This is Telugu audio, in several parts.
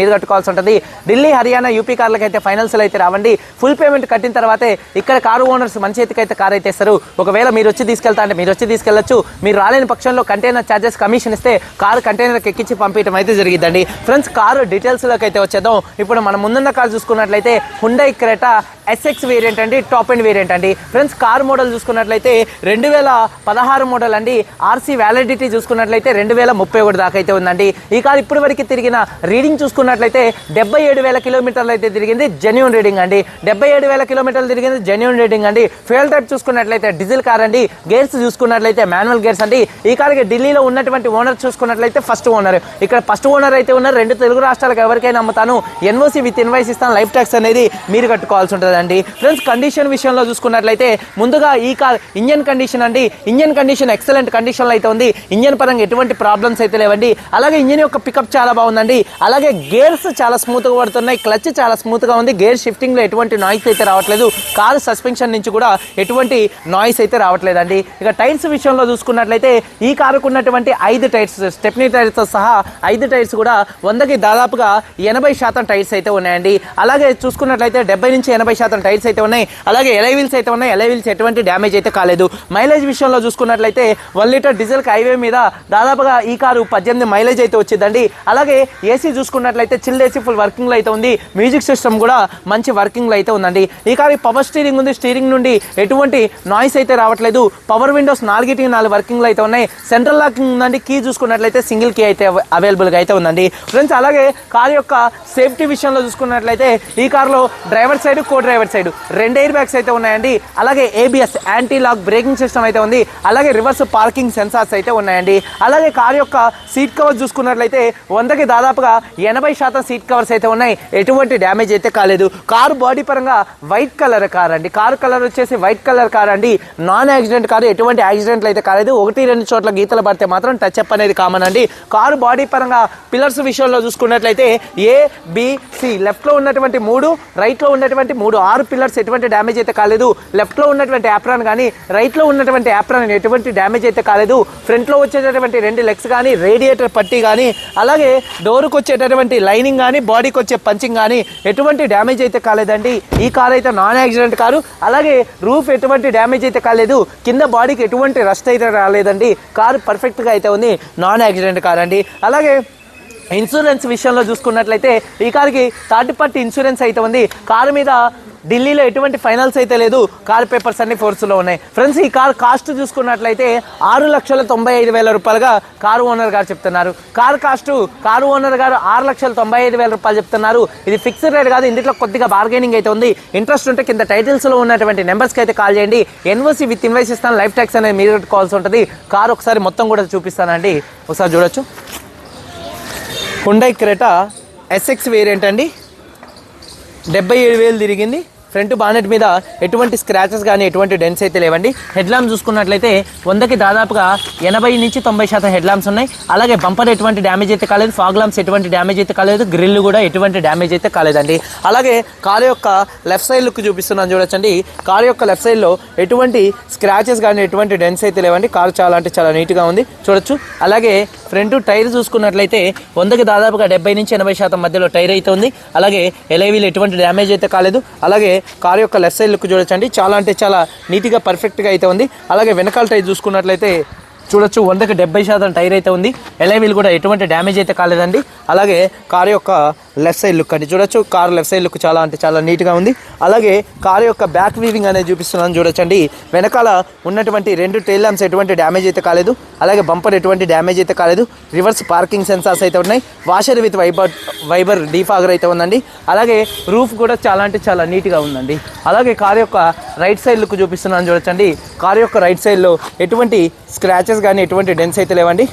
మీరు కట్టుకోవాల్సి ఉంటుంది. ఢిల్లీ హర్యానా యూపీ కార్లకు అయితే ఫైనల్స్లో అయితే రావండి. ఫుల్ పేమెంట్ కట్టిన తర్వాతే ఇక్కడ కారు ఓనర్స్ మంచి ఎత్తుకైతే కార్ అయితే ఇస్తారు. ఒకవేళ మీరు వచ్చి తీసుకెళ్తా అంటే మీరు వచ్చి తీసుకెళ్ళొచ్చు మీరు రాలేని పక్షంలో కంటైనర్ ఛార్జెస్ కమిషన్ ఇస్తే కారు కంటైనర్కి ఎక్కించి పంపించడం అయితే జరిగిందండి ఫ్రెండ్స్ కారు డీటెయిల్స్లోకి అయితే వచ్చేద్దాం. ఇప్పుడు మనం ముందున్న కారు చూసుకున్నట్లయితే హుండై క్రెటా ఎస్ఎక్స్ వేరియంట్ అండి టాప్ అండ్ వేరియంట్ అండి. ఫ్రెండ్స్ కార్ మోడల్ చూసుకున్నట్లయితే రెండు వేల పదహారు మోడల్ అండి. ఆర్సీ వ్యాలిడిటీ చూసుకున్నట్లయితే రెండు వేల ముప్పై ఒకటి దాకా అయితే ఉందండి. ఈ కార్ ఇప్పటి వరకు తిరిగిన రీడింగ్ చూసుకున్న చూసుకున్నట్లయితే డెబ్బై ఏడు వేల కిలోమీటర్లు అయితే తిరిగింది జెన్యున్ రీడింగ్ అండి. డెబ్బై ఏడు వేల కిలోమీటర్లు తిరిగింది జెన్యున్ రీడింగ్ అండి. ఫ్యూయల్ టైప్ చూసుకున్నట్లయితే డీజిల్ కార్ అండి. గేర్స్ చూసుకున్నట్లయితే మాన్యువల్ గేర్స్ అండి. ఈ కార్కి ఢిల్లీలో ఉన్నటువంటి ఓనర్ చూసుకున్నట్లయితే ఫస్ట్ ఓనర్ ఇక్కడ ఫస్ట్ ఓనర్ అయితే ఉన్నారు రెండు తెలుగు రాష్ట్రాలకు ఎవరికైనా అమ్ముతాను. ఎన్ఓసి విత్ ఇన్వైస్ ఇస్తాను. లైఫ్ ట్యాక్స్ అనేది మీరు కట్టుకోవాల్సి ఉంటుందండి. ఫ్రెండ్స్ కండిషన్ విషయంలో చూసుకున్నట్లయితే ముందుగా ఈ కార్ ఇంజన్ కండిషన్ అండి. ఇంజన్ కండిషన్ ఎక్సలెంట్ కండిషన్లో అయితే ఉంది. ఇంజన్ పరంగా ఎటువంటి ప్రాబ్లమ్స్ అయితే లేవండి. అలాగే ఇంజన్ యొక్క పికప్ చాలా బాగుందండి. అలాగే గేర్స్ చాలా స్మూత్గా పడుతున్నాయి. క్లచ్ చాలా స్మూత్గా ఉంది. గేర్ షిఫ్టింగ్లో ఎటువంటి నాయిస్ అయితే రావట్లేదు. కారు సస్పెన్షన్ నుంచి కూడా ఎటువంటి నాయిస్ అయితే రావట్లేదండి. ఇక టైర్స్ విషయంలో చూసుకున్నట్లయితే ఈ కారుకు ఉన్నటువంటి ఐదు టైర్స్ స్టెప్నీ టైర్స్తో సహా ఐదు టైర్స్ కూడా వందకి దాదాపుగా ఎనభై శాతం టైర్స్ అయితే ఉన్నాయండి. అలాగే చూసుకున్నట్లయితే డెబ్బై నుంచి ఎనభై శాతం టైర్స్ అయితే ఉన్నాయి. అలాగే ఎలైవిల్స్ అయితే ఉన్నాయి. ఎలైవీల్స్ ఎటువంటి డ్యామేజ్ అయితే కాలేదు. మైలేజ్ విషయంలో చూసుకున్నట్లయితే వన్ లీటర్ డీజిల్ హైవే మీద దాదాపుగా ఈ కారు పద్దెనిమిది మైలేజ్ అయితే వచ్చిందండి. అలాగే ఏసీ చూసుకున్నట్లయితే చిల్ ఏసీ ఫుల్ వర్కింగ్లో అయితే ఉంది. మ్యూజిక్ సిస్టమ్ కూడా మంచి వర్కింగ్లో అయితే ఉందండి. ఈ కారు పవర్ స్టీరింగ్ ఉంది. స్టీరింగ్ నుండి ఎటువంటి నాయిస్ అయితే రావట్లేదు. పవర్ విండోస్ నాలుగిటికి నాలుగు వర్కింగ్లో అయితే ఉన్నాయి. సెంట్రల్ లాకింగ్ ఉందండి. కీ చూసుకున్నట్లయితే సింగిల్ కీ అయితే అవైలబుల్గా అయితే ఉందండి. ఫ్రెండ్స్ అలాగే కార్ యొక్క సేఫ్టీ విషయంలో చూసుకున్నట్లయితే ఈ కారులో driver side co driver side రెండు ఎయిర్ బ్యాగ్స్ అయితే ఉన్నాయండి. అలాగే ABS anti lock braking system అయితే ఉంది. అలాగే రివర్స్ పార్కింగ్ సెన్సార్స్ అయితే ఉన్నాయండి. అలాగే కార్ యొక్క సీట్ కవర్ చూసుకున్నట్లయితే వందకి దాదాపుగా ఎనభై శాతం సీట్ కవర్స్ అయితే ఉన్నాయి. ఎటువంటి డ్యామేజ్ అయితే కాలేదు. కారు బాడీ పరంగా వైట్ కలర్ కార్ అండి. కారు కలర్ వచ్చేసి వైట్ కలర్ కార్ అండి. నాన్ యాక్సిడెంట్ కారు ఎటువంటి యాక్సిడెంట్లు అయితే కాలేదు. ఒకటి రెండు చోట్ల గీతలు పడితే మాత్రం టచ్ అప్ అనేది కామన్ అండి. కారు బాడీ పరంగా పిల్లర్స్ విషయంలో చూసుకున్నట్లయితే ఏ బిసి లెఫ్ట్లో ఉన్నటువంటి మూడు రైట్లో ఉన్నటువంటి మూడు ఆరు పిల్లర్స్ ఎటువంటి డ్యామేజ్ అయితే కాలేదు. లెఫ్ట్లో ఉన్నటువంటి యాప్రాన్ కానీ రైట్లో ఉన్నటువంటి యాప్రాన్ ఎటువంటి డ్యామేజ్ అయితే కాలేదు. ఫ్రంట్లో వచ్చేటటువంటి రెండు లెగ్స్ కానీ రేడియేటర్ పట్టి కానీ అలాగే డోర్కి వచ్చేటటువంటి లైనింగ్ కానీ బాడీకి వచ్చే పంచింగ్ కానీ ఎటువంటి డ్యామేజ్ అయితే కాలేదండి. ఈ కార్ అయితే నాన్ యాక్సిడెంట్ కారు. అలాగే రూఫ్ ఎటువంటి డ్యామేజ్ అయితే కాలేదు. కింద బాడీకి ఎటువంటి రస్ట్ అయితే రాలేదండి. కారు పర్ఫెక్ట్గా అయితే ఉంది. నాన్ యాక్సిడెంట్ కార్ అండి. అలాగే ఇన్సూరెన్స్ విషయంలో చూసుకున్నట్లయితే ఈ కార్కి థర్డ్ పార్టీ ఇన్సూరెన్స్ అయితే ఉంది. కారు మీద ఢిల్లీలో ఎటువంటి ఫైనల్స్ అయితే లేదు. కార్ పేపర్స్ అన్ని ఫోర్స్లో ఉన్నాయి. ఫ్రెండ్స్ ఈ కార్ కాస్ట్ చూసుకున్నట్లయితే ఆరు లక్షల తొంభై ఐదు వేల రూపాయలుగా కారు ఓనర్ గారు చెప్తున్నారు. కార్ కాస్ట్ కారు ఓనర్ గారు ఆరు లక్షల తొంభై ఐదు వేల రూపాయలు చెప్తున్నారు. ఇది ఫిక్స్డ్ రేట్ కాదు ఇందులో కొద్దిగా బార్గెనింగ్ అయితే ఉంది. ఇంట్రెస్ట్ ఉంటే కింద టైటిల్స్లో ఉన్నటువంటి నెంబర్స్కి అయితే కాల్ చేయండి. ఎన్ఓసి విత్ ఇన్వైస్ ఇస్తాను. లైఫ్ ట్యాక్స్ అనేది మీరు కాల్స్ ఉంటుంది. కారు ఒకసారి మొత్తం కూడా చూపిస్తానండి. ఒకసారి చూడొచ్చు. హుండై క్రెటా ఎస్ఎక్స్ వేరియంట్ అండి. డెబ్బై ఏడు వేలు తిరిగింది. ఫ్రంట్ బానెట్ మీద ఎటువంటి స్క్రాచెస్ కానీ ఎటువంటి డెన్స్ అయితే లేవండి. హెడ్ ల్యాంప్ చూసుకున్నట్లయితే వందకి దాదాపుగా ఎనభై నుంచి తొంభై శాతం హెడ్ ల్యాంప్స్ ఉన్నాయి. అలాగే బంపర్ ఎటువంటి డ్యామేజ్ అయితే కాలేదు. ఫాగ్ ల్యాంప్స్ ఎటువంటి డ్యామేజ్ అయితే కాలేదు. గ్రిల్ కూడా ఎటువంటి డ్యామేజ్ అయితే కాలేదండి. అలాగే కారు యొక్క లెఫ్ట్ సైడ్ లుక్ చూపిస్తున్నాను చూడొచ్చండి. కారు యొక్క లెఫ్ట్ సైడ్లో ఎటువంటి స్క్రాచెస్ కానీ ఎటువంటి డెన్స్ అయితే లేవండి. కారు చాలా అంటే చాలా నీట్గా ఉంది. చూడొచ్చు. అలాగే ఫ్రంట్ టైర్ చూసుకున్నట్లయితే వందకి దాదాపుగా డెబ్బై నుంచి ఎనభై శాతం మధ్యలో టైర్ అయితే ఉంది. అలాగే ఎలైవీలు ఎటువంటి డ్యామేజ్ అయితే కాలేదు. అలాగే కార్ యొక్క లెఫ్ట్ సైడ్ లుక్ చూడొచ్చండి. చాలా అంటే చాలా నీట్గా పర్ఫెక్ట్గా అయితే ఉంది. అలాగే వెనకాల టైర్ చూసుకున్నట్లయితే చూడొచ్చు వందకి డెబ్బై శాతం టైర్ అయితే ఉంది. ఎలైవీలు కూడా ఎటువంటి డ్యామేజ్ అయితే కాలేదండి. అలాగే కార్ యొక్క లెఫ్ట్ సైడ్ లుక్ అండి. చూడొచ్చు కార్ లెఫ్ట్ సైడ్ లుక్ చాలా అంటే చాలా నీట్గా ఉంది. అలాగే కారు యొక్క బ్యాక్ వీవింగ్ అనేది చూపిస్తున్నాను చూడొచ్చండి. వెనకాల ఉన్నటువంటి రెండు టైల్ ల్యాంప్స్ ఎటువంటి డ్యామేజ్ అయితే కాలేదు. అలాగే బంపర్ ఎటువంటి డ్యామేజ్ అయితే కాలేదు. రివర్స్ పార్కింగ్ సెన్సార్స్ అయితే ఉన్నాయి. Washer with wiper wiper defogger అయితే ఉందండి. అలాగే రూఫ్ కూడా చాలా అంటే చాలా నీట్గా ఉందండి. అలాగే కారు యొక్క రైట్ సైడ్ లుక్ చూపిస్తున్నాను చూడొచ్చండి. కారు యొక్క రైట్ సైడ్లో ఎటువంటి స్క్రాచెస్ కానీ ఎటువంటి డెన్స్ అయితే లేవండి.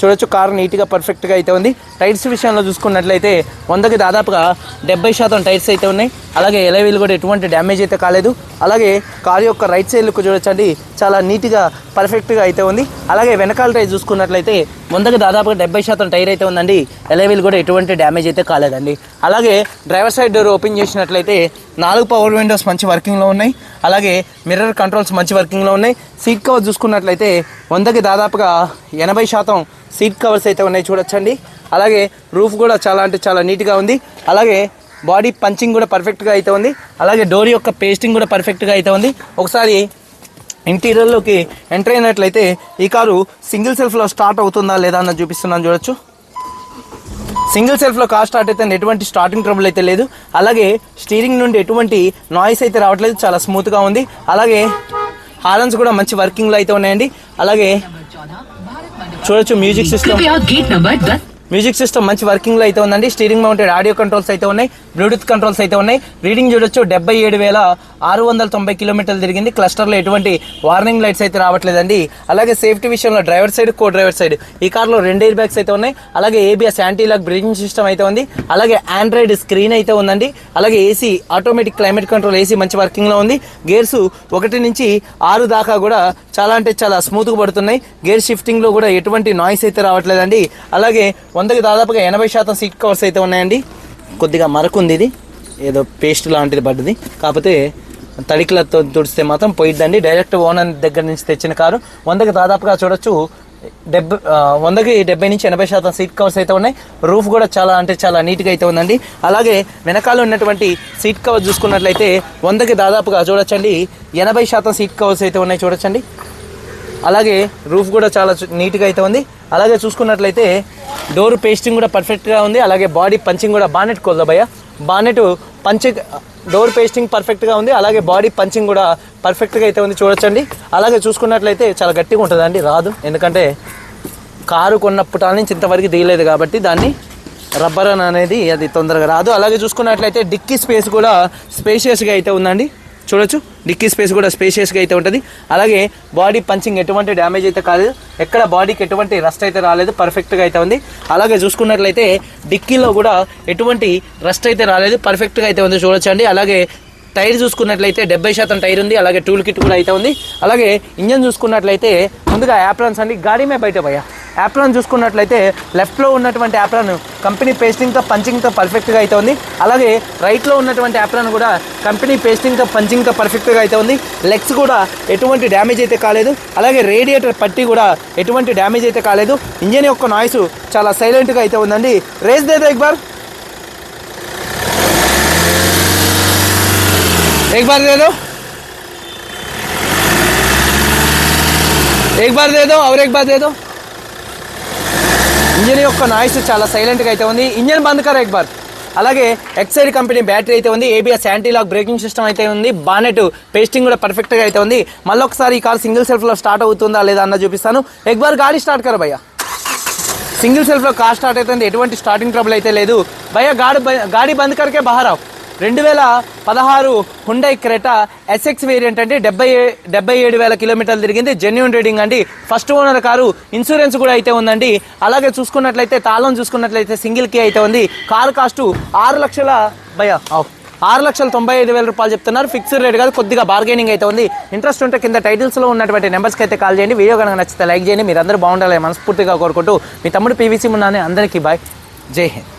చూడొచ్చు కార్ నీట్గా పర్ఫెక్ట్గా అయితే ఉంది. టైర్స్ విషయంలో చూసుకున్నట్లయితే వందకి దాదాపుగా డెబ్బై శాతం టైర్స్ అయితే ఉన్నాయి. అలాగే ఎలవీలు కూడా ఎటువంటి డ్యామేజ్ అయితే కాలేదు. అలాగే కార్ యొక్క రైట్ సైడ్ లుక్ చూడొచ్చండి. చాలా నీట్గా పర్ఫెక్ట్గా అయితే ఉంది. అలాగే వెనకాల టైర్ చూసుకున్నట్లయితే వందకి దాదాపుగా డెబ్బై శాతం టైర్ అయితే ఉందండి. ఎలవీలు కూడా ఎటువంటి డ్యామేజ్ అయితే కాలేదండి. అలాగే డ్రైవర్ సైడ్ డోర్ ఓపెన్ చేసినట్లయితే నాలుగు పవర్ విండోస్ మంచి వర్కింగ్లో ఉన్నాయి. అలాగే మిర్రర్ కంట్రోల్స్ మంచి వర్కింగ్లో ఉన్నాయి. సీట్ కవర్ చూసుకున్నట్లయితే వందకి దాదాపుగా ఎనభై శాతం సీట్ కవర్స్ అయితే ఉన్నాయి చూడొచ్చండి. అలాగే రూఫ్ కూడా చాలా అంటే చాలా నీట్గా ఉంది. అలాగే బాడీ పంచింగ్ కూడా పర్ఫెక్ట్గా అయితే ఉంది. అలాగే డోర్ యొక్క పేస్టింగ్ కూడా పర్ఫెక్ట్గా అయితే ఉంది. ఒకసారి ఇంటీరియర్లోకి ఎంటర్ అయినట్లయితే ఈ కారు సింగిల్ సెల్ఫ్లో స్టార్ట్ అవుతుందా లేదా అన్నది చూపిస్తున్నాను చూడొచ్చు. సింగిల్ సెల్ఫ్లో కార్ స్టార్ట్ అయితే ఎటువంటి స్టార్టింగ్ ట్రబుల్ అయితే లేదు. అలాగే స్టీరింగ్ నుండి ఎటువంటి నాయిస్ అయితే రావట్లేదు. చాలా స్మూత్గా ఉంది. అలాగే హారన్స్ కూడా మంచి వర్కింగ్లో అయితే ఉన్నాయండి. అలాగే చూడొచ్చు మ్యూజిక్ సిస్టమ్ మ్యూజిక్ సిస్టమ్ మంచి వర్కింగ్లో అయితే ఉందండి. స్టీరింగ్ మౌంటెడ్ ఆడియో కంట్రోల్స్ అయితే ఉన్నాయి. బ్లూటూత్ కంట్రోల్స్ అయితే ఉన్నాయి. రీడింగ్ చూడొచ్చు. డెబ్బై ఏడు వేల ఆరు వందల తొంభై కిలోమీటర్లు తిరిగింది. క్లస్టర్లో ఎటువంటి వార్నింగ్ లైట్స్ అయితే రావట్లేదండి. అలాగే సేఫ్టీ విషయంలో driver side co driver side ఈ కార్లో రెండు ఎయిర్ బ్యాగ్స్ అయితే ఉన్నాయి. అలాగే ABS anti lock braking system అయితే ఉంది. అలాగే ఆండ్రాయిడ్ స్క్రీన్ అయితే ఉందండి. అలాగే AC automatic climate control AC మంచి వర్కింగ్లో ఉంది. గేర్స్ ఒకటి నుంచి ఆరు దాకా కూడా చాలా అంటే చాలా స్మూత్గా పడుతున్నాయి. గేర్ షిఫ్టింగ్లో కూడా ఎటువంటి నాయిస్ అయితే రావట్లేదండి. అలాగే వందకి దాదాపుగా ఎనభై శాతం సీట్ కవర్స్ అయితే ఉన్నాయండి. కొద్దిగా మరకుంది ఇది. ఏదో పేస్ట్ లాంటిది పడ్డది. కాకపోతే తడికలతో తుడిస్తే మాత్రం పోయిద్దండి. డైరెక్ట్ ఓనర్ దగ్గర నుంచి తెచ్చిన కారు. వందకి దాదాపుగా చూడొచ్చు డెబ్బై వందకి డెబ్బై నుంచి ఎనభై శాతం సీట్ కవర్స్ అయితే ఉన్నాయి. రూఫ్ కూడా చాలా అంటే చాలా నీట్గా అయితే ఉందండి. అలాగే వెనకాల ఉన్నటువంటి సీట్ కవర్ చూసుకున్నట్లయితే వందకి దాదాపుగా చూడొచ్చండి. ఎనభై శాతం సీట్ కవర్స్ అయితే ఉన్నాయి చూడొచ్చండి. అలాగే రూఫ్ కూడా చాలా నీట్గా అయితే ఉంది. అలాగే చూసుకున్నట్లయితే డోర్ పేస్టింగ్ కూడా పర్ఫెక్ట్గా ఉంది. అలాగే బాడీ పంచింగ్ కూడా బానెట్ కొల్దా భయ్య? బానెట్ పంచి డోర్ పేస్టింగ్ పర్ఫెక్ట్గా ఉంది. అలాగే బాడీ పంచింగ్ కూడా పర్ఫెక్ట్గా అయితే ఉంది చూడొచ్చండి. అలాగే చూసుకున్నట్లయితే చాలా గట్టిగా ఉంటుందండి. రాదు. ఎందుకంటే కారు కొన్నప్పటి నుంచి ఇంతవరకు దిగలేదు కాబట్టి దాన్ని రబ్బర్ అని అనేది అది తొందరగా రాదు. అలాగే చూసుకున్నట్లయితే డిక్కీ స్పేస్ కూడా స్పేషియస్గా అయితే ఉందండి. చూడొచ్చు. డిక్కీ స్పేస్ కూడా స్పేషియస్గా అయితే ఉంటుంది. అలాగే బాడీ పంచింగ్ ఎటువంటి డ్యామేజ్ అయితే కాలేదు. ఎక్కడ బాడీకి ఎటువంటి రస్ట్ అయితే రాలేదు పర్ఫెక్ట్గా అయితే ఉంది. అలాగే చూసుకున్నట్లయితే డిక్కీలో కూడా ఎటువంటి రస్ట్ అయితే రాలేదు పర్ఫెక్ట్గా అయితే ఉంది. చూడొచ్చు అండి. అలాగే టైర్ చూసుకున్నట్లయితే డెబ్బై శాతం టైర్ ఉంది. అలాగే టూల్ కిట్ కూడా అయితే ఉంది. అలాగే ఇంజన్ చూసుకున్నట్లయితే ముందుగా యాప్రాన్స్ అండి. గాడీమే బయట పోయా యాప్రాన్ చూసుకున్నట్లయితే లెఫ్ట్లో ఉన్నటువంటి యాప్రాన్ కంపెనీ పేస్టింగ్తో పంచింగ్తో పర్ఫెక్ట్గా అయితే ఉంది అలాగే రైట్లో ఉన్నటువంటి యాప్రాన్ కూడా కంపెనీ పేస్టింగ్తో పంచింగ్తో పర్ఫెక్ట్గా అయితే ఉంది లెగ్స్ కూడా ఎటువంటి డ్యామేజ్ అయితే కాలేదు అలాగే రేడియేటర్ పట్టి కూడా ఎటువంటి డ్యామేజ్ అయితే కాలేదు ఇంజన్ యొక్క నాయిస్ చాలా సైలెంట్గా అయితే ఉందండి రేస్ దేదో ఎక్ బార్ एक बार दे दो एक बार दे दो और एक बार दे दो ఇంజన్ యొక్క నాయిస్ చాలా సైలెంట్గా అయితే ఉంది. ఇంజన్ బంద్ కర ఎక్ బార్ అలాగే ఎక్సైడ్ కంపెనీ బ్యాటరీ అయితే ఉంది. ఏబిఎస్ యాంటీలాక్ బ్రేకింగ్ సిస్టమ్ అయితే ఉంది. బానెట్ పేస్టింగ్ కూడా పర్ఫెక్ట్గా అయితే ఉంది. మళ్ళీ ఒకసారి ఈ కార్ సింగిల్ సెల్ఫ్లో స్టార్ట్ అవుతుందా లేదా అన్న చూపిస్తాను. ఎక్ బార్ గాడి స్టార్ట్ కర భయ్యా. సింగిల్ సెల్ఫ్లో కార్ స్టార్ట్ అవుతుంది ఎటువంటి స్టార్టింగ్ ట్రబుల్ అయితే లేదు. భయ్య గాడి గాడి బంద్ కరికే బహారావు. రెండు వేల పదహారు హుండై క్రెటా ఎస్ఎక్స్ వేరియంట్ అంటే డెబ్బై డెబ్బై ఏడు వేల కిలోమీటర్లు తిరిగింది. జెన్యున్ రీడింగ్ అండి. First owner car. ఇన్సూరెన్స్ కూడా అయితే ఉందండి. అలాగే చూసుకున్నట్లయితే తాళం చూసుకున్నట్లయితే సింగిల్ కే అయితే ఉంది. కారు కాస్ట్ ఆరు లక్షల భయ ఆరు లక్షల తొంభై ఐదు వేల రూపాయలు చెప్తున్నారు. ఫిక్స్డ్ రేట్ కాదు కొద్దిగా బార్గెనింగ్ అయితే ఉంది. ఇంట్రెస్ట్ ఉంటే కింద టైటిల్స్లో ఉన్నటువంటి నెంబర్స్కి అయితే కాల్ చేయండి. వీడియో కనుక నచ్చితే లైక్ చేయండి. మీరు అందరూ బాగుండాలి మనస్ఫూర్తిగా కోరుకుంటూ మీ తమ్ముడు పీవీసీ మున్నానే అందరికీ బాయ్ జై హింద్.